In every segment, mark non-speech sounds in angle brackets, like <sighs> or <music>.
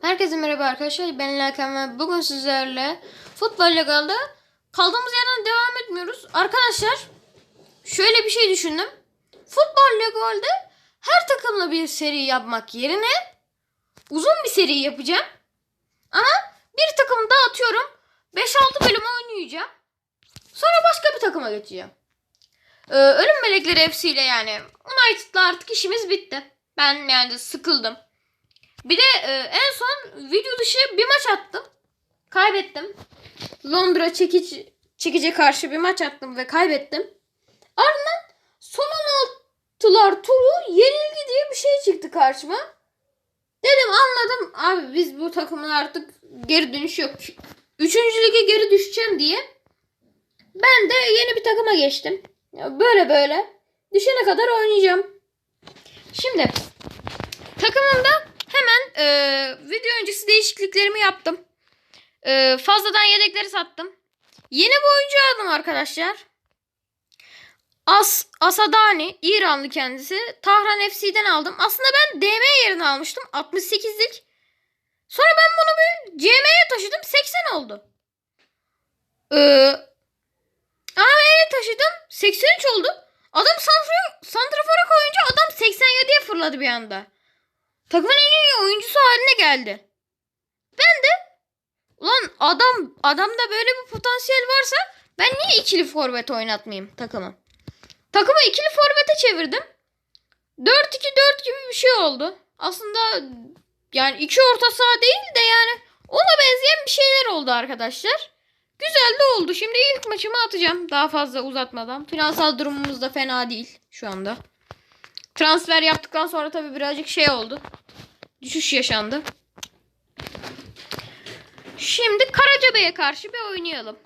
Herkese merhaba arkadaşlar. Ben Laken ve bugün sizlerle futbol legalde kaldığımız yerden devam etmiyoruz. Arkadaşlar şöyle bir şey düşündüm. Futbol legalde her takımla bir seri yapmak yerine uzun bir seri yapacağım. Ama bir takımı dağıtıyorum. 5-6 bölüm oynayacağım. Sonra başka bir takıma geçeceğim. Ee, Ölüm Melekleri ile yani United'la artık işimiz bitti. Ben yani sıkıldım. Bir de e, en son video dışı bir maç attım. Kaybettim. Londra çekici, çekici karşı bir maç attım ve kaybettim. Ardından son 16'lar turu yenilgi diye bir şey çıktı karşıma. Dedim anladım abi biz bu takımın artık geri dönüş yok. Üçüncü lige geri düşeceğim diye. Ben de yeni bir takıma geçtim. Böyle böyle. Düşene kadar oynayacağım. Şimdi takımımda hemen e, video öncesi değişikliklerimi yaptım. E, fazladan yedekleri sattım. Yeni bir oyuncu aldım arkadaşlar. As Asadani İranlı kendisi. Tahran FC'den aldım. Aslında ben DM yerine almıştım. 68'lik. Sonra ben bunu bir CM'ye taşıdım. 80 oldu. Ee, AM'ye taşıdım. 83 oldu. Adam santra- santrafora koyunca adam 87'ye fırladı bir anda. Takımın en oyuncusu haline geldi. Ben de ulan adam adamda böyle bir potansiyel varsa ben niye ikili forvet oynatmayayım takımı? Takımı ikili forvete çevirdim. 4-2-4 gibi bir şey oldu. Aslında yani iki orta saha değil de yani ona benzeyen bir şeyler oldu arkadaşlar. Güzel de oldu. Şimdi ilk maçımı atacağım. Daha fazla uzatmadan. Finansal durumumuz da fena değil şu anda. Transfer yaptıktan sonra tabii birazcık şey oldu. Düşüş yaşandı. Şimdi Karacabey'e karşı bir oynayalım.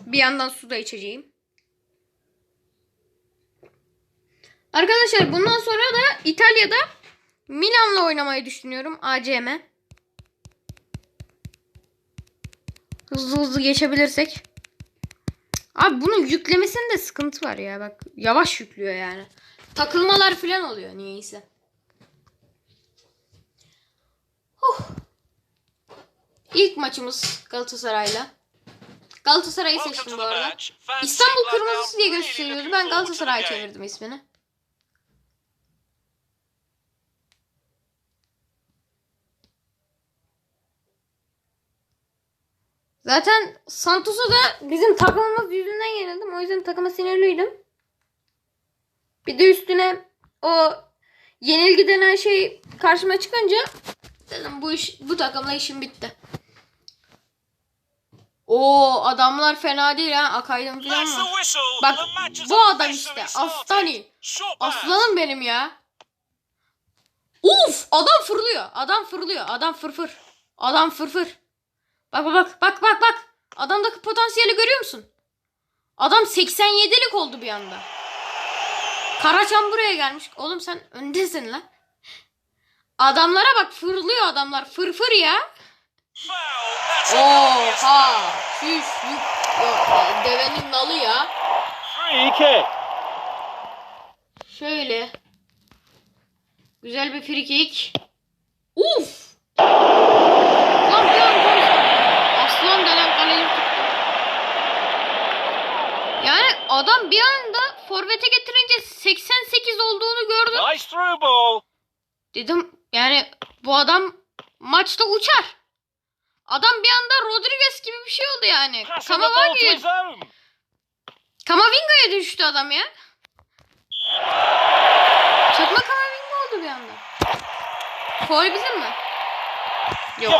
Bir yandan su da içeceğim. Arkadaşlar bundan sonra da İtalya'da Milan'la oynamayı düşünüyorum. ACM. Hızlı hızlı geçebilirsek. Abi bunun yüklemesinde sıkıntı var ya. Bak yavaş yüklüyor yani. Takılmalar falan oluyor niyeyse. İlk maçımız Galatasaray'la. Galatasaray'ı seçtim bu arada. İstanbul Kırmızısı diye gösteriyordu. Ben Galatasaray çevirdim ismini. Zaten Santos'u da bizim takımımız yüzünden yenildim. O yüzden takıma sinirliydim. Bir de üstüne o yenilgi denen şey karşıma çıkınca dedim bu iş bu takımla işim bitti. O adamlar fena değil ha. Akaydın falan var. Bak bu adam işte. Aslani. Aslanım benim ya. Uf adam fırlıyor. Adam fırlıyor. Adam fırfır. Adam fırfır. Bak bak bak bak bak bak. Adamdaki potansiyeli görüyor musun? Adam 87'lik oldu bir anda. Karaçam buraya gelmiş. Oğlum sen öndesin lan. Adamlara bak fırlıyor adamlar. Fırfır ya. Oha. Şuş. Devenin nalı ya. Şöyle. Güzel bir free kick. Uf. Lan bir an gol Aslan denen kaleci tuttu. Yani adam bir anda forvete getirince 88 olduğunu gördüm. Nice through ball. Dedim yani bu adam maçta uçar. Adam bir anda Rodriguez gibi bir şey oldu yani. Own. Kamavinga'ya düştü adam ya. Çakma Kamavinga oldu bir anda. Foul bizim mi? Yok.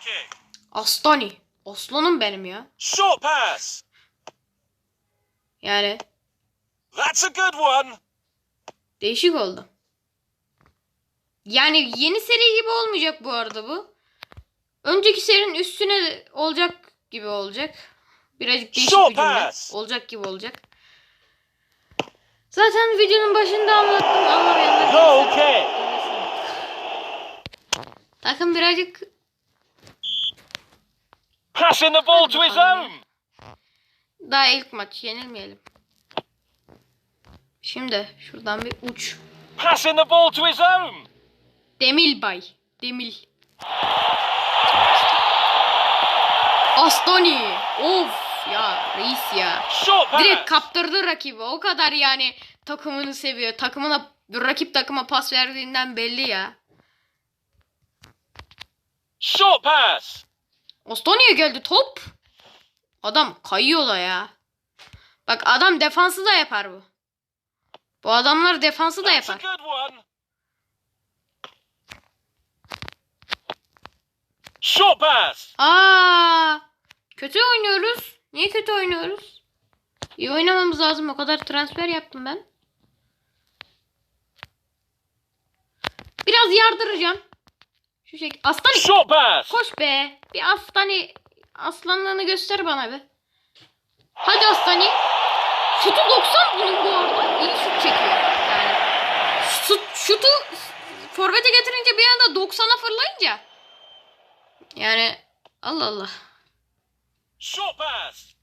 kick. Aslani. Aslanım benim ya. Short pass. Yani That's a good one. değişik oldu. Yani yeni seri gibi olmayacak bu arada bu. Önceki serinin üstüne olacak gibi olacak. Birazcık değişik bir cümle. Olacak gibi olacak. Zaten videonun başında anlattım. Anlamayanlar neyse. kick. Takım birazcık Passing the ball to his own. daha ilk maç yenilmeyelim. Şimdi şuradan bir uç. Passing the ball to his own. Demilbay. Demil. Astani. Of ya reis ya. Direkt kaptırdı rakibi. O kadar yani takımını seviyor. Takımına rakip takıma pas verdiğinden belli ya. Short pass. Ostoni'ye geldi top. Adam kayıyor da ya. Bak adam defansı da yapar bu. Bu adamlar defansı da yapar. Short pass. Aa! Kötü oynuyoruz. Niye kötü oynuyoruz? İyi oynamamız lazım. O kadar transfer yaptım ben. Biraz yardıracağım. Şu şekilde. Aslan koş be. Bir aslani aslanlığını göster bana be. Hadi aslani. Şutu 90 bunun bu arada. İyi şut çekiyor. Yani şut, şutu forvete getirince bir anda 90'a fırlayınca yani Allah Allah. Short pass.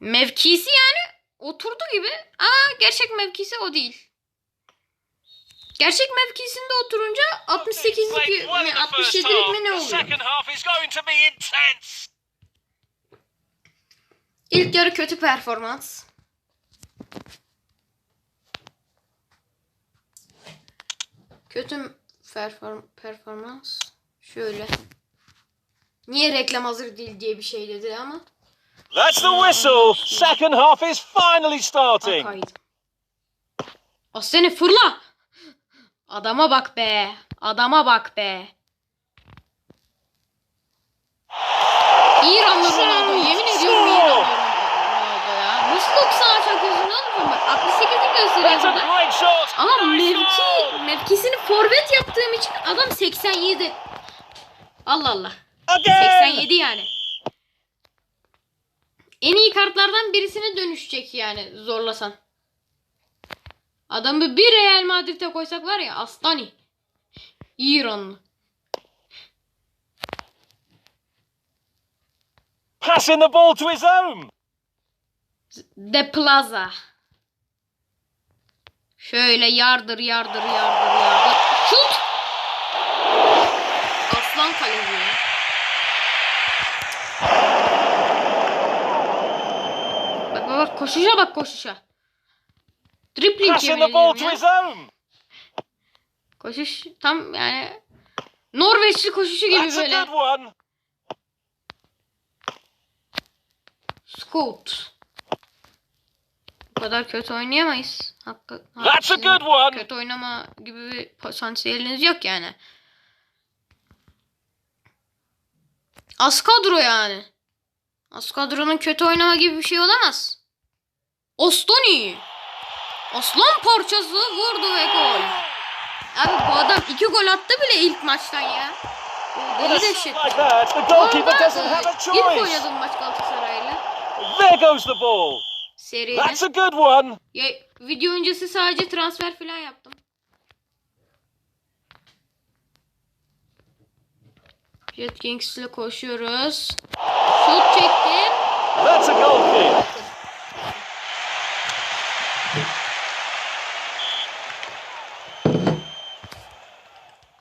Mevkisi yani oturdu gibi ama gerçek mevkisi o değil. Gerçek mevkisinde oturunca 68'lik Played well mi in the first 67'lik half. mi ne oluyor? İlk yarı kötü performans. Kötü perform performans. Şöyle. Niye reklam hazır değil diye bir şey dedi ama. That's the whistle. Second half is finally starting. Akaydım. Aslanı fırla. Adama bak be. Adama bak be. İranlı Ronaldo. Yemin ediyorum İranlı Ronaldo ya. Nasıl 90'a çakıyorsun oğlum? Bak 68'i gösteriyor burada. Ama mevki, mevkisini forvet yaptığım için adam 87. Allah Allah. Again. 87 yani. En iyi kartlardan birisine dönüşecek yani zorlasan. Adamı bir Real Madrid'e koysak var ya Aslani. İranlı. Passing the ball to his own. De Plaza. Şöyle yardır yardır yardır yardır. Şut! Aslan kaleci. ya. Bak bak bak koşuşa bak koşuşa. Dribbling to ya. Koşuş tam yani Norveçli koşuşu gibi That's böyle. Scout. Bu kadar kötü oynayamayız. Hakkı, That's a good one. Kötü oynama gibi bir potansiyeliniz yok yani. Az kadro yani. Az kadronun kötü oynama gibi bir şey olamaz. Ostoni. Aslan parçası vurdu ve gol. Abi bu adam iki gol attı bile ilk maçtan ya. Deli dehşet. İlk choice. oynadığım maç Galatasaray'la. There goes the ball. Seride. That's a good one. Ya, video öncesi sadece transfer falan yaptım. Jet Kings ile koşuyoruz. Şut çektim. That's a goal kick.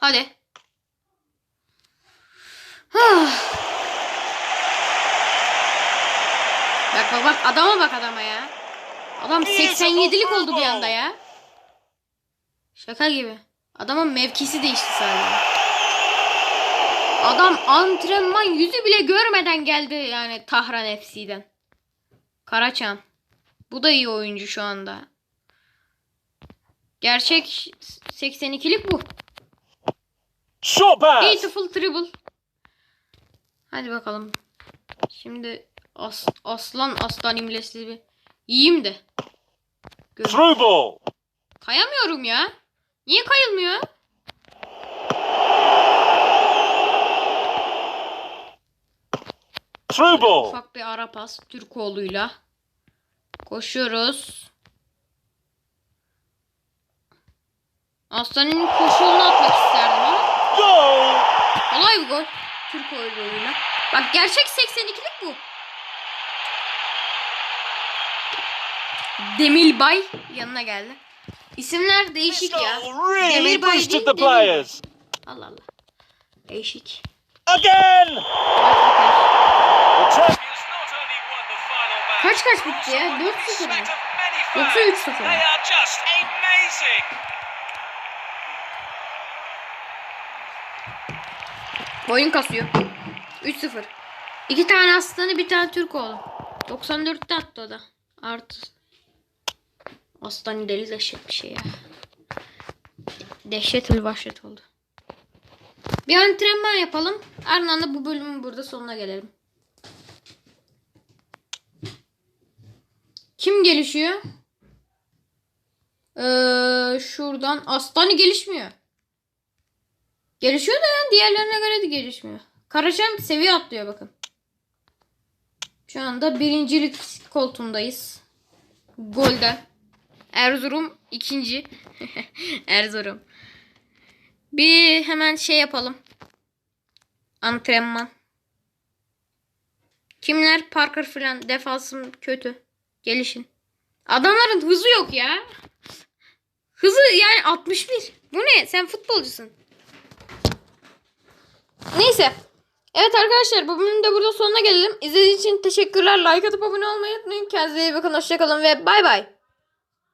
Hadi. <sighs> Bak bak bak adama bak adama ya. Adam 87'lik oldu bir anda ya. Şaka gibi. Adamın mevkisi değişti sadece. Adam antrenman yüzü bile görmeden geldi yani Tahran FC'den. Karaçam. Bu da iyi oyuncu şu anda. Gerçek 82'lik bu. Pass. Beautiful triple. Hadi bakalım. Şimdi as, aslan aslan imlesi bir. Yiyeyim de. Gör. Ball. Kayamıyorum ya. Niye kayılmıyor? Ball. Ufak bir ara pas Türkoğlu'yla. Koşuyoruz. Aslanın koşuğunu atmak isterdim ama. Kolay bir gol. Türkoğlu'yla. Bak gerçek 82'lik bu. Demilbay yanına geldi. İsimler değişik ya. Demirbay değil, Demir-. Allah Allah. Değişik. Again! Kaç kaç bitti ya? 4-0 mı? Yoksa 3-0 mı? They are just amazing. Oyun kasıyor. 3-0. İki tane aslanı bir tane Türk oğlu. 94'te attı o da. Artı. Aslan deli dehşet bir şey ya. Dehşet vahşet oldu. Bir antrenman yapalım. Ardından da bu bölümün burada sonuna gelelim. Kim gelişiyor? Ee, şuradan Aslanı gelişmiyor. Gelişiyor da yani diğerlerine göre de gelişmiyor. Karaşan seviye atlıyor bakın. Şu anda birincilik koltuğundayız. Golden. Erzurum ikinci. <laughs> Erzurum. Bir hemen şey yapalım. Antrenman. Kimler? Parker falan. Defansım kötü. Gelişin. Adamların hızı yok ya. Hızı yani 61. Bu ne? Sen futbolcusun. Neyse. Evet arkadaşlar bu bölümün de burada sonuna gelelim. İzlediğiniz için teşekkürler. Like atıp abone olmayı unutmayın. Kendinize iyi bakın. Hoşçakalın ve bay bay.